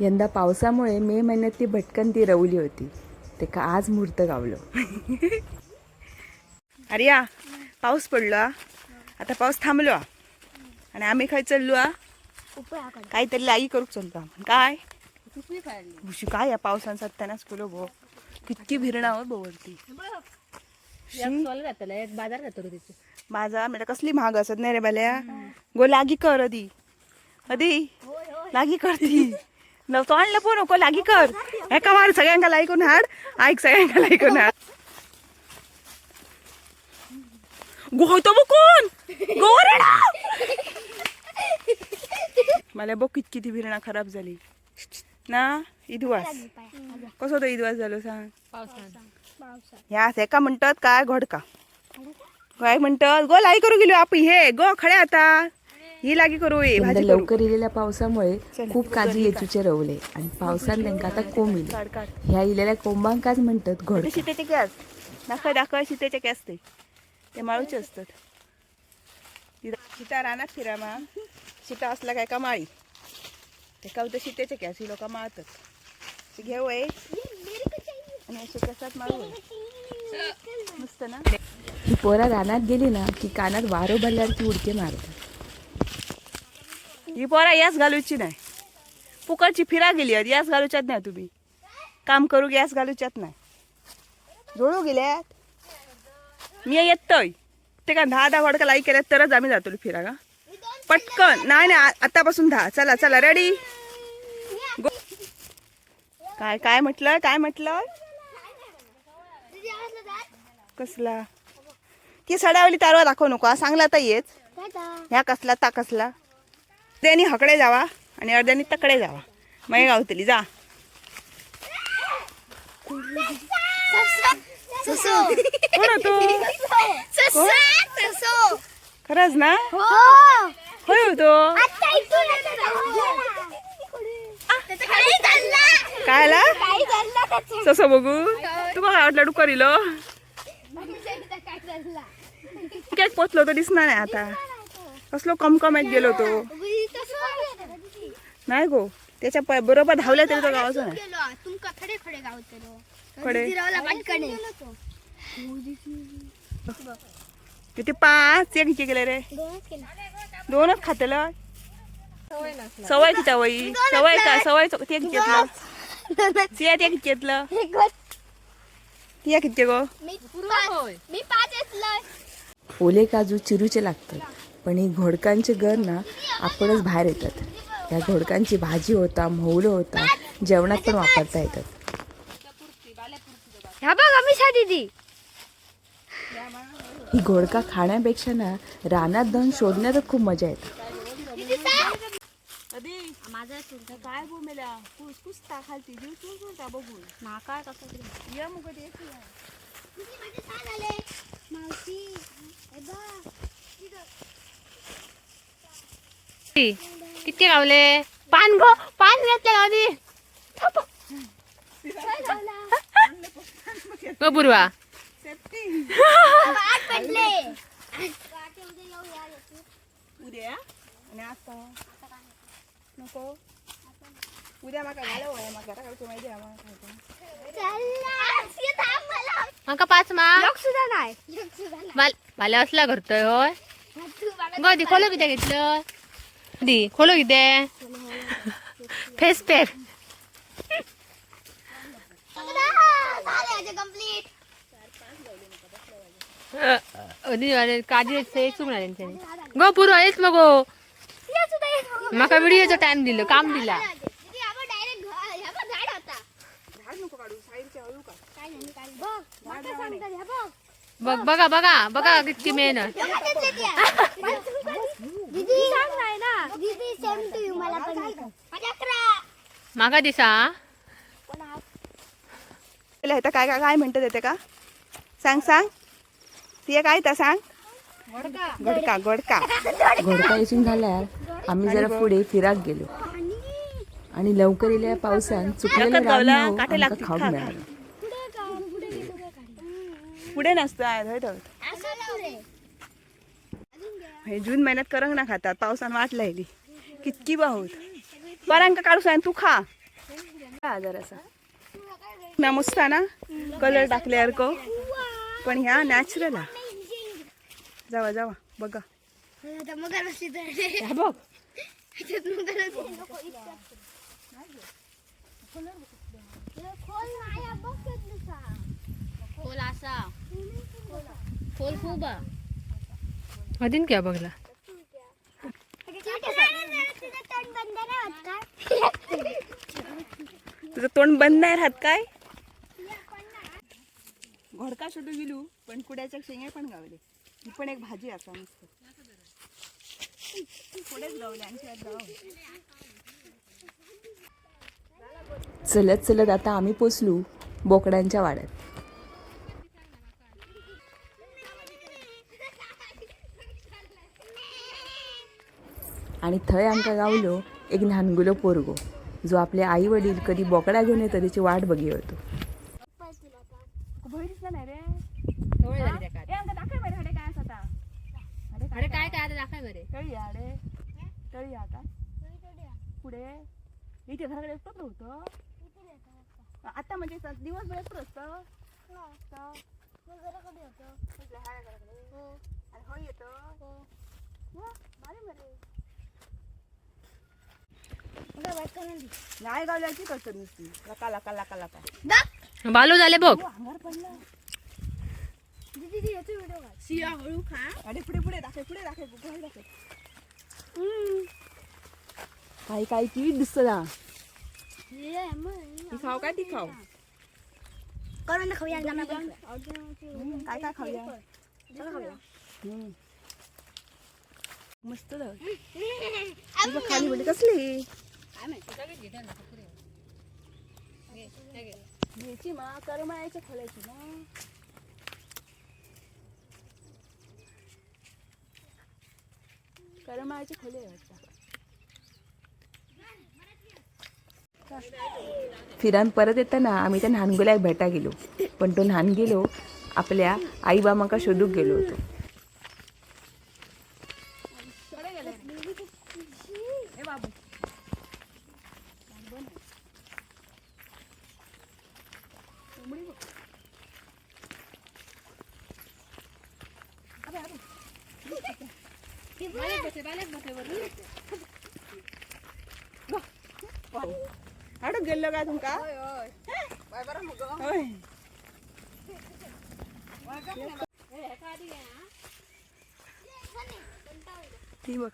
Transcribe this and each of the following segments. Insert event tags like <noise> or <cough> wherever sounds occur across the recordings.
यंदा पावसामुळे मे महिन्यात ती भटकन ती रवली होती. ते का आज मुहूर्त गावलो. <laughs> अरे या पाऊस पडलो. आता पाऊस थांबलो. आणि आम्ही खंय चललो काहीतरी लाई करूक चलतो आपण. काय? भुशी काय या पावसान सत्यानाच केलो भो? कितकी भिरणा हो भो वरती. बाजार जातो माझा म्हणजे कसली महाग असत नाही रे बाल्या. गो लागी कर अधी अधी लागी कर ती. न तो आणलं पण नको लागी कर. एका मार सगळ्यांका लायकून हाड ऐक सगळ्यांका लायकून हाड. गोहतो बघ कोण गोरेडा मला बघ किती किती भिरणा खराब झाली. ना इदवास. कसो तो इदवास झालो सांग. पावसान ह्या एका म्हणतात काय घोडका. काय म्हणतात गो लाई करू गेलो आपण हे गो खडे आता. ही लागी करू ये यंदा भाजी करू. लवकर इलेल्या पावसामुळे. खूप काजू येचूचे रवले आणि पावसात त्यांका आता कोंब इले काढ काढ ह्या इलेल्या कोंबांकाच म्हणतात घोड ते शितेचे कॅस दाखव दाखव शितेचे कॅस ते ते माळूचे असतात. शिता रानात फिरा मा. शिता असला काय का माळी? ते का होतं शितेचे कॅस ही लोक माळतात. घेऊ आहे आणि असे कॅसात माळू? आहे मस्त ना? ही पोरा रानात गेली ना की कानात वारो भरल्यावर ती उडके मारतात. ही पोरा यास घालूची नाही. फुकटची फिरा गेली आहेत यास घालूच्यात नाही तुम्ही. काम करू गॅस घालूच्यात नाही. जोडू गेल्यात. मी येतोय. ते का दहा दहा वडका लाई केल्यात तरच आम्ही जातो फिरा का पटकन. नाही नाही आतापासून दहा चला चला रेडी काय काय म्हटलं काय म्हटलं? कसला? ती सडावली तारवा दाखवू नको सांगला आता येच ह्या कसला ता कसला? अर्ध्यानी हकडे जावा आणि अर्ध्यानी तकडे जावा. मग गावतली जा खरंच ना? होय होतो काय तसं बघू तू. बघा. वाटलं डुकरीलो? काय पोचलो तो दिसणार नाही आता. कसलो कमकमात गेलो तो. नाही गो. त्याच्या प- बरोबर धावल्या तरी तो गावाचा नाही. तुमका खडे खडे? गावतलो खडे पटकन किती पाच एक किती गेले रे. दोनच खातेलं. सवय किती वई सवय काय सवय ते किती घेतलं. ते ते किती घेतलं किती गो. मी पाच मी पाच घेतलंय ओले काजू चिरूचे लागतात पण ही घोडकांचे घर ना आपणच बाहेर येतात. या घोडकांची भाजी होता मोहलं होता जेवणात पण वापरता येतात. ह्या बघ अमिषा दीदी. ही घोडका खाण्यापेक्षा ना रानात जाऊन शोधण्यातच खूप मजा येते. माझा काय बोमेल्या कुस कुसता खालती जीव चुरचुरता बघून. नाका कसं तरी ये मुग दे मावशी किती गावले पान गो पान घेतले गावली गो बुरवा. पडले उद्या? आणि आता? नको. उद्या माका घालव आहे माका घराकडचं माहिती आहे आम्हाला माका पाच मा. सुद्धा नाही. सुद्धा माल मला असला करतोय होय? गो दी खोलो किती घेतलं. दी खोलो किती फेस पॅक कंप्लीट काजी चुक ना त्यांच्यानी गो पुरो येच मगो म्हाका व्हिडिओचो टायम दिलो काम दिला. दीदी बघ बघा बघा बघा कितकी मेहनत. दीदी. सांग नाही ना दीदी सेम टू यू मला पण माझ्या अकरा. माका दिसा. ह्याचं काय काय काय म्हणतात येते का? सांग सांग. ते काय तर सांग? गडका गडका. घोडका इसून झाल्यावर आम्ही जरा पुढे फिराक गेलो. आणि लवकर इलेल्या पावसान. चुकलेलं नकत गावला, रान काटे आमका खाऊक. मिळालं. पुढे नसतं आहे, हे जून महिन्यात करंग ना खातात. पावसान वाट लायली कितकी बाहूत. बरांका काढू सांग तू खा. आजार जरासा. ना मस्त ना कलर टाकल्यासारखं पण ह्या नॅचरल हा जावा जावा बघा. बघ. खोल नाही खोल असा. खोल खूप अदिन क्या बघला? तुझं तोंड बंद नाही राहत काय? घोडका शोधू गेलो पण कुड्याच्या शेंगे पण गावले. ही पण एक भाजी असा मस्त पुढेच गावले चलत चलत आता आम्ही पोचलो बोकडांच्या वाड्यात. आणि थंय आमकां गावलो एक ल्हानगुलो पोरगो जो आपले आई वडील कधी बोकडा घेऊन येतो त्याची वाट बघी होतो आता. पुढे. इथे घराकडे एकटंच म्हणजे दिवसभर एकटं असतं घराकडे. आणि येतं. भारी. नाही गावल्याची कसं नुसती? लका लका लका लका. बालू झाले बघ. अंगार पडला. व्हिडिओ काढ. शिया हळू खा. अरे पुढे पुढे दाखव पुढे दाखव पुढे दाखव. काही काही की दिसत ना. ती खाऊ काय ती खाऊ? करून आपण. काय काय खाऊया? हम्म. मस्त झालं. तुझं खाली म्हणजे कसली? घ्यायची मा करमाळ्याच्या खोलायची ना करमाळ्याची खोली आहे वाटतं फिरान परत येताना आम्ही त्या न्हानगुल्याक भेटा गेलो. पण तो न्हान गेलो आपल्या आई बाबांका शोधूक गेलो होतो. हाडूक गेल्लो काय तुमका? होय. ती बघ.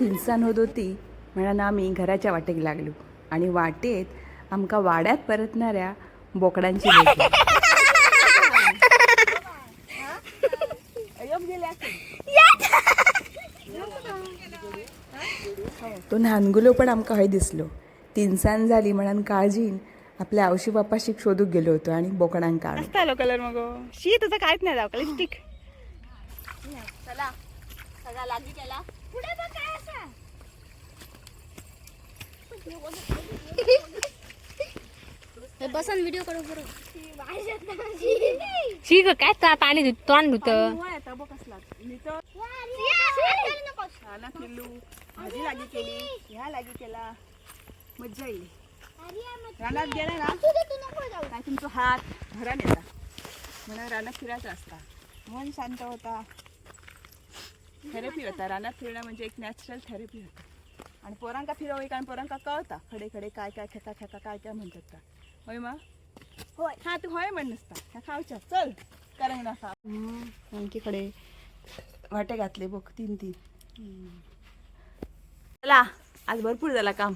तिनसान होत होती. म्हणून आम्ही घराच्या वाटेक लागलो. आणि वाटेत आमका वाड्यात परतणाऱ्या बोकडांची भेट झाली. अय्यम गेले असतील तो न्हानगुलो पण आमकां हय दिसलो. तिनसान झाली म्हणून काळजीन आपल्या आवशी बापाशीक शोधूक गेलो होतो आणि बोकडांक काढलो आलो कलर मग. शी तुझं काहीच नाही जाऊ लिपस्टिक पुढे बघ काय असं. बसन व्हिडिओ करू करू शी ग काय ता- पाणी धुत तोंड धुत. केलू भाजी लागी केली. ह्या लागी केला. मज्जा येईल. रानात गेला ना काय तुमचं हात? येता. म्हणून रानात फिरायचं असता. मन शांत होता. थेरपी होता. रानात फिरणं म्हणजे एक नॅचरल थेरपी होता. आणि पोरांका फिरवय कारण पोरांका कळता. खडे खडे काय काय खेका खेका काय काय म्हणतात का? होय मा? होय. हा तू होय म्हण नसता. ह्या खावच्या चल करंग ना खा. आणखी खडे वाटे घातले बघ तीन तीन. चला आज भरपूर झाला काम.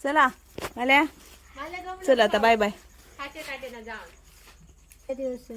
चला आल्या? चला आता बाय बाय. दिवस